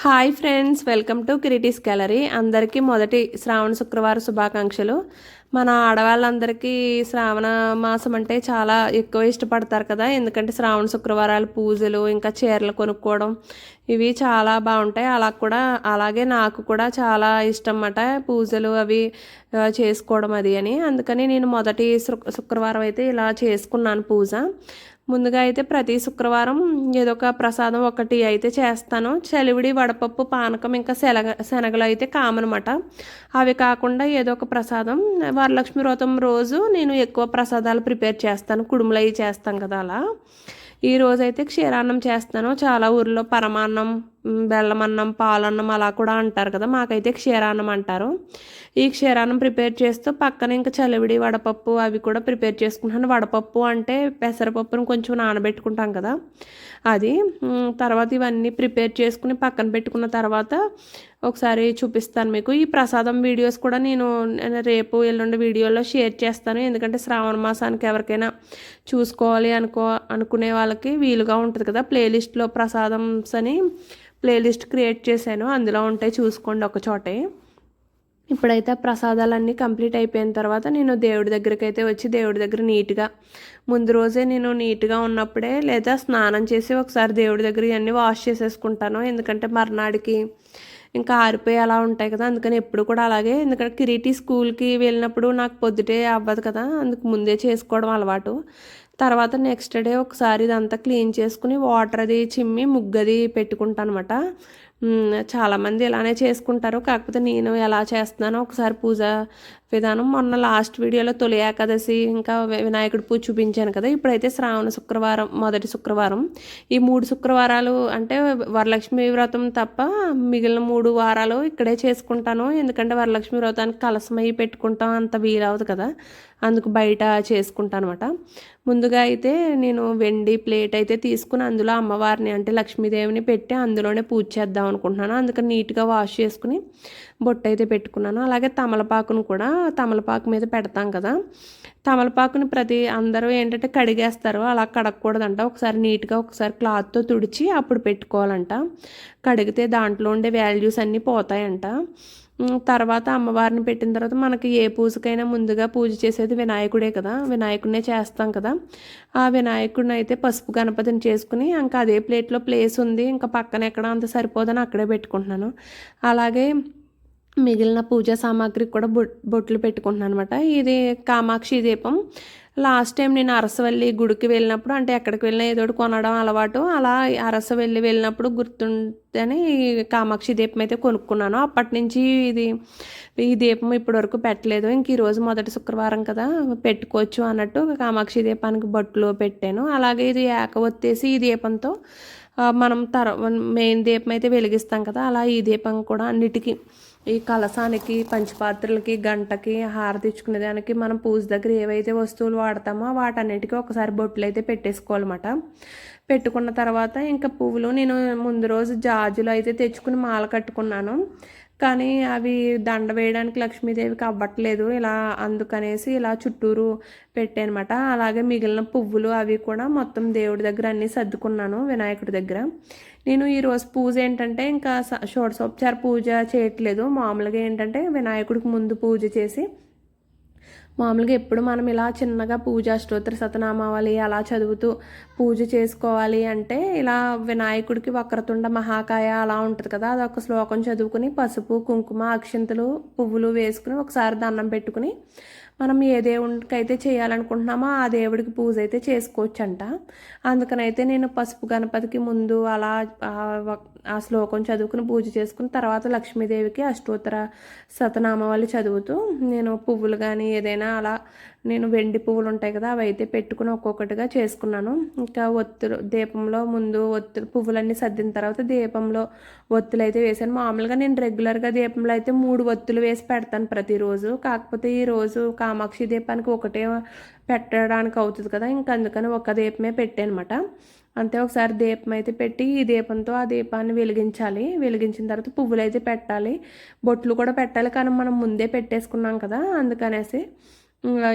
Hi friends welcome to Kiritis gallery. అందరికీ మొదటి శ్రావణ శుక్రవారం శుభాకాంక్షలు. మన ఆడవాళ్ళందరికీ శ్రావణ మాసం అంటే చాలా ఎక్కువ ఇష్టపడతారు కదా. ఎందుకంటే శ్రావణ శుక్రవారాలు పూజలు ఇంకా చీరలు కొనుక్కోవడం ఇవి చాలా బాగుంటాయి. అలా కూడా అలాగే నాకు కూడా చాలా ఇష్టం అన్నమాట పూజలు అవి చేసుకోవడం అది అని. అందుకని నేను మొదటి శుక్రవారం అయితే ఇలా చేసుకున్నాను పూజ. ముందుగా అయితే ప్రతి శుక్రవారం ఏదో ఒక ప్రసాదం ఒకటి అయితే చేస్తాను. చలివిడి వడపప్పు పానకం ఇంకా శనగ శనగలు అయితే కామనమాట. అవి కాకుండా ఏదో ఒక ప్రసాదం. వరలక్ష్మి వ్రతం రోజు నేను ఎక్కువ ప్రసాదాలు ప్రిపేర్ చేస్తాను. కుడుములు అవి చేస్తాం కదా అలా. ఈ రోజు అయితే క్షీరాన్నం చేస్తాను. చాలా ఊర్లో పరమాన్నం బెల్లమన్నం పాలన్నం అలా కూడా అంటారు కదా మాకైతే క్షీరాన్నం అంటారు. ఈ క్షీరాన్నం ప్రిపేర్ చేస్తూ పక్కన ఇంకా చలివిడి వడపప్పు అవి కూడా ప్రిపేర్ చేసుకుంటాను. వడపప్పు అంటే పెసరపప్పును కొంచెం నానబెట్టుకుంటాం కదా అది తర్వాత ఇవన్నీ ప్రిపేర్ చేసుకుని పక్కన పెట్టుకున్న తర్వాత ఒకసారి చూపిస్తాను మీకు. ఈ ప్రసాదం వీడియోస్ కూడా నేను నేను రేపు ఎల్లుండి వీడియోలో షేర్ చేస్తాను. ఎందుకంటే శ్రావణ మాసానికి ఎవరికైనా చూసుకోవాలి అనుకో అనుకునే వాళ్ళకి వీలుగా ఉంటుంది కదా. ప్లేలిస్ట్లో ప్రసాదమ్స్ అని ప్లేలిస్ట్ క్రియేట్ చేశాను. అందులో ఉంటాయి చూసుకోండి ఒక చోటే. ఇప్పుడైతే ప్రసాదాలన్నీ కంప్లీట్ అయిపోయిన తర్వాత నేను దేవుడి దగ్గరికి అయితే వచ్చి దేవుడి దగ్గర నీట్గా ముందు రోజే నేను నీట్గా ఉన్నప్పుడే లేదా స్నానం చేసి ఒకసారి దేవుడి దగ్గర ఇవన్నీ వాష్ చేసేసుకుంటాను. ఎందుకంటే మర్నాడికి ఇంకా ఆరిపోయి అలా ఉంటాయి కదా అందుకని ఎప్పుడు కూడా అలాగే. ఎందుకంటే కిరీటి స్కూల్కి వెళ్ళినప్పుడు నాకు పొద్దుటే అవ్వదు కదా అందుకు ముందే చేసుకోవడం అలవాటు. తర్వాత నెక్స్ట్ డే ఒకసారి ఇదంతా క్లీన్ చేసుకుని వాటర్ అది చిమ్మి ముగ్గది పెట్టుకుంటాను అనమాట చాలామంది ఇలానే చేసుకుంటారు. కాకపోతే నేను ఎలా చేస్తున్నానో ఒకసారి పూజ విధానం మొన్న లాస్ట్ వీడియోలో తొలి ఏకాదశి ఇంకా వినాయకుడి పూజ చూపించాను కదా. ఇప్పుడైతే శ్రావణ శుక్రవారం మొదటి శుక్రవారం. ఈ మూడు శుక్రవారాలు అంటే వరలక్ష్మి వ్రతం తప్ప మిగిలిన మూడు వారాలు ఇక్కడే చేసుకుంటాను. ఎందుకంటే వరలక్ష్మి వ్రతానికి కలసమయ్యి పెట్టుకుంటాం అంత వీలవదు కదా. అందుకు బయట చేసుకుంటాను అనమాట ముందుగా అయితే నేను వెండి ప్లేట్ అయితే తీసుకుని అందులో అమ్మవారిని అంటే లక్ష్మీదేవిని పెట్టి అందులోనే పూజ చేద్దాం అనుకుంటున్నాను. అందుకని నీట్గా వాష్ చేసుకుని బొట్టు అయితే పెట్టుకున్నాను. అలాగే తమలపాకును కూడా తమలపాకు మీద పెడతాం కదా. తమలపాకుని ప్రతి అందరూ ఏంటంటే కడిగేస్తారు. అలా కడగకూడదంట. ఒకసారి నీట్గా ఒకసారి క్లాత్తో తుడిచి అప్పుడు పెట్టుకోవాలంట. కడిగితే దాంట్లో ఉండే వాల్యూస్ అన్నీ పోతాయంట. తర్వాత అమ్మవారిని పెట్టిన తర్వాత మనకి ఏ పూజకైనా ముందుగా పూజ చేసేది వినాయకుడే కదా. వినాయకుడినే చేస్తాం కదా. ఆ వినాయకుడిని అయితే పసుపు గణపతిని చేసుకుని ఇంకా అదే ప్లేట్లో ప్లేస్ ఉంది. ఇంకా పక్కన ఎక్కడ అంత సరిపోదని అక్కడే పెట్టుకుంటున్నాను. అలాగే మిగిలిన పూజా సామాగ్రి కూడా బొట్ బొట్లు పెట్టుకుంటున్నాను అనమాట ఇది కామాక్షి దీపం. లాస్ట్ టైం నేను అరసవల్లి గుడికి వెళ్ళినప్పుడు అంటే ఎక్కడికి వెళ్ళినా ఏదో ఒకటి కొనడం అలవాటు. అలా అరసవల్లి వెళ్ళినప్పుడు గుర్తుంటేనే కామాక్షి దీపం అయితే కొనుక్కున్నాను. అప్పటి నుంచి ఇది ఈ దీపం ఇప్పటి వరకు పెట్టలేదు. ఇంక ఈరోజు మొదటి శుక్రవారం కదా పెట్టుకోవచ్చు అన్నట్టు కామాక్షి దీపానికి బొట్లు పెట్టాను. అలాగే ఇది ఏక ఒత్తేసి ఈ దీపంతో మనం తర మెయిన్ దీపం అయితే వెలిగిస్తాం కదా అలా ఈ దీపం కూడా అన్నిటికీ ఈ కలసానికి పంచపాత్రలకి గంటకి హారతి మనం పూజ దగ్గర ఏవైతే వస్తువులు వాడతామో వాటన్నిటికీ ఒకసారి బొట్లు అయితే పెట్టేసుకోవాలన్నమాట. పెట్టుకున్న తర్వాత ఇంకా పువ్వులు నేను ముందు రోజు జాజులు అయితే తెచ్చుకుని మాల కట్టుకున్నాను. కానీ అవి దండ వేయడానికి లక్ష్మీదేవికి అవ్వట్లేదు. ఇలా అందుకనేసి ఇలా చుట్టూరు పెట్టానమాట. అలాగే మిగిలిన పువ్వులు అవి కూడా మొత్తం దేవుడి దగ్గర అన్నీ సర్దుకున్నాను వినాయకుడి దగ్గర. నేను ఈరోజు పూజ ఏంటంటే ఇంకా స- షోడశోపచార పూజ చేయట్లేదు. మామూలుగా ఏంటంటే వినాయకుడికి ముందు పూజ చేసి మామూలుగా ఎప్పుడు మనం ఇలా చిన్నగా పూజ అష్టోత్తర సతనామావళి అలా చదువుతూ పూజ చేసుకోవాలి అంటే ఇలా వినాయకుడికి వక్రతుండ మహాకాయ అలా ఉంటుంది కదా అది ఒక శ్లోకం చదువుకుని పసుపు కుంకుమ అక్షింతలు పువ్వులు వేసుకుని ఒకసారి దండం పెట్టుకుని మనం ఏ దేవుడికి అయితే చేయాలనుకుంటున్నామో ఆ దేవుడికి పూజ అయితే చేసుకోవచ్చంట. అందుకనైతే నేను పసుపు గణపతికి ముందు అలా ఆ శ్లోకం చదువుకుని పూజ చేసుకుని తర్వాత లక్ష్మీదేవికి అష్టోత్తర శతనామావళి చదువుతూ నేను పువ్వులు కానీ ఏదైనా అలా నేను వెండి పువ్వులు ఉంటాయి కదా అవి అయితే పెట్టుకుని ఒక్కొక్కటిగా చేసుకున్నాను. ఇంకా ఒత్తులు దీపంలో ముందు ఒత్తులు పువ్వులన్నీ సర్దిన తర్వాత దీపంలో ఒత్తులు అయితే వేసాను మామూలుగా నేను రెగ్యులర్గా దీపంలో అయితే మూడు ఒత్తులు వేసి పెడతాను ప్రతిరోజు. కాకపోతే ఈ రోజు కామాక్షి దీపానికి ఒకటే పెట్టడానికి అవుతుంది కదా. ఇంకా అందుకని ఒక దీపమే పెట్టానమాట. అంతే ఒకసారి దీపం అయితే పెట్టి ఈ దీపంతో ఆ దీపాన్ని వెలిగించాలి. వెలిగించిన తర్వాత పువ్వులు అయితే పెట్టాలి. బొట్లు కూడా పెట్టాలి. కానీ మనం ముందే పెట్టేసుకున్నాం కదా. అందుకనేసి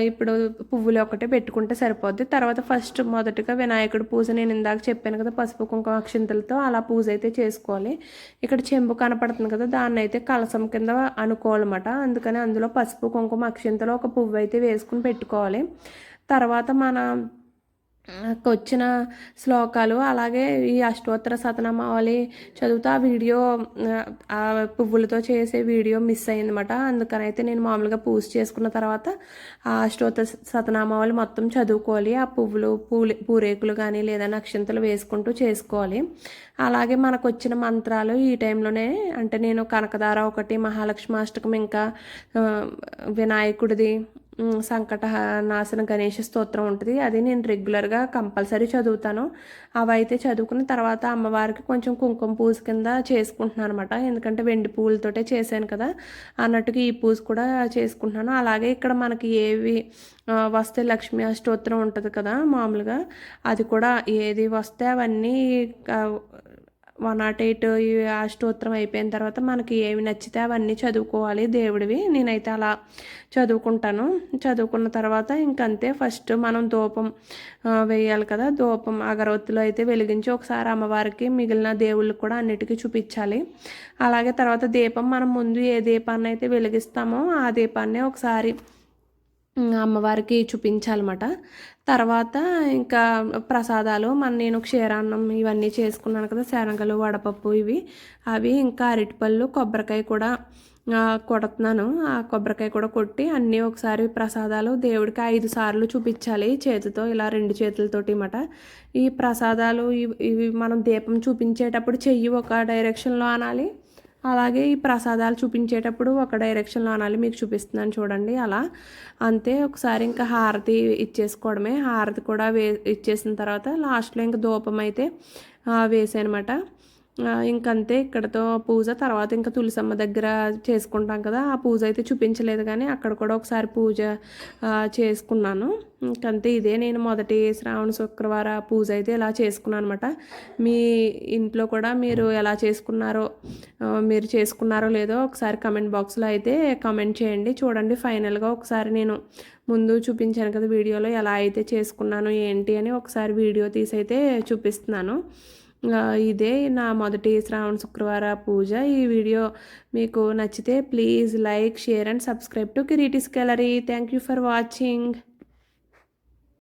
ఇప్పుడు పువ్వులు ఒకటే పెట్టుకుంటే సరిపోద్ది. తర్వాత ఫస్ట్ మొదటగా వినాయకుడి పూజ నేను ఇందాక చెప్పాను కదా పసుపు కుంకుమ అక్షింతలతో అలా పూజ అయితే చేసుకోవాలి. ఇక్కడ చెంబు కనపడుతుంది కదా దాన్ని అయితే కలసం కింద అనుకోవాలన్నమాట. అందుకని అందులో పసుపు కుంకుమ అక్షింతలో ఒక పువ్వు అయితే వేసుకుని పెట్టుకోవాలి. తర్వాత మన వచ్చిన శ్లోకాలు అలాగే ఈ అష్టోత్తర సతనామావళి చదువుతూ ఆ వీడియో ఆ పువ్వులతో చేసే వీడియో మిస్ అయిందన్నమాట. అందుకనైతే నేను మామూలుగా పూజ చేసుకున్న తర్వాత ఆ అష్టోత్తర సతనామావళి మొత్తం చదువుకోవాలి. ఆ పువ్వులు పూలే పూరేకులు కానీ లేదా నక్షంతలు వేసుకుంటూ చేసుకోవాలి. అలాగే మనకు వచ్చిన మంత్రాలు ఈ టైంలోనే అంటే నేను కనకదార ఒకటి మహాలక్ష్మి అష్టకం ఇంకా వినాయకుడిది సంకట నాశన గణేష స్తోత్రం ఉంటుంది. అది నేను రెగ్యులర్గా కంపల్సరీ చదువుతాను. అవి అయితే చదువుకున్న తర్వాత అమ్మవారికి కొంచెం కుంకుమ పూజ కింద చేసుకుంటున్నాను అనమాట ఎందుకంటే వెండి పూలతోటే చేశాను కదా. అన్నట్టుగా ఈ పూజ కూడా చేసుకుంటున్నాను. అలాగే ఇక్కడ మనకి ఏవి వస్తే లక్ష్మీ అష్టోత్తరం ఉంటుంది కదా మామూలుగా. అది కూడా ఏది వస్తే అవన్నీ వన్ నాట్ ఎయిట్ అష్టోత్తరం అయిపోయిన తర్వాత మనకి ఏమి నచ్చితే అవన్నీ చదువుకోవాలి దేవుడివి. నేనైతే అలా చదువుకుంటాను. చదువుకున్న తర్వాత ఇంకంతే. ఫస్ట్ మనం ధూపం వేయాలి కదా. ధూపం అగరవత్తులు అయితే వెలిగించి ఒకసారి అమ్మవారికి మిగిలిన దేవుళ్ళకి కూడా అన్నిటికీ చూపించాలి. అలాగే తర్వాత దీపం మనం ముందు ఏ దీపాన్ని అయితే వెలిగిస్తామో ఆ దీపాన్ని ఒకసారి అమ్మవారికి చూపించాలన్నమాట. తర్వాత ఇంకా ప్రసాదాలు మన నేను క్షీరాన్నం ఇవన్నీ చేసుకున్నాను కదా శనగలు వడపప్పు ఇవి. అవి ఇంకా అరటిపళ్ళు కొబ్బరికాయ కూడా కొడుతున్నాను. ఆ కొబ్బరికాయ కూడా కొట్టి అన్నీ ఒకసారి ప్రసాదాలు దేవుడికి ఐదు సార్లు చూపించాలి. చేతితో ఇలా రెండు చేతులతోటి మాట ఈ ప్రసాదాలు ఇవి మనం దీపం చూపించేటప్పుడు చెయ్యి ఒక డైరెక్షన్లో అనాలి. అలాగే ఈ ప్రసాదాలు చూపించేటప్పుడు ఒక డైరెక్షన్లో అనాలి మీకు చూపిస్తున్నాను చూడండి అలా. అంతే ఒకసారి ఇంకా హారతి ఇచ్చేసుకోవడమే. హారతి కూడా వే ఇచ్చేసిన తర్వాత లాస్ట్లో ఇంకా ధూపం అయితే వేసానమాట ఇంకంతే. ఇక్కడతో పూజ తర్వాత ఇంకా తులసమ్మ దగ్గర చేసుకుంటాం కదా. ఆ పూజ అయితే చూపించలేదు కానీ అక్కడ కూడా ఒకసారి పూజ చేసుకున్నాను. ఇంకంతే. ఇదే నేను మొదటి శ్రావణ శుక్రవార పూజ అయితే ఇలా చేసుకున్నాను అనమాట మీ ఇంట్లో కూడా మీరు ఎలా చేసుకున్నారో మీరు చేసుకున్నారో లేదో ఒకసారి కమెంట్ బాక్స్లో అయితే కమెంట్ చేయండి. చూడండి ఫైనల్గా ఒకసారి నేను ముందు చూపించాను కదా వీడియోలో ఎలా అయితే చేసుకున్నాను ఏంటి అని ఒకసారి వీడియో తీసి అయితే చూపిస్తున్నాను. ఇదే నా మొదటి శ్రావణ శుక్రవార పూజ. ఈ వీడియో మీకు నచ్చితే please like share and subscribe to Kiritis gallery thank you for watching.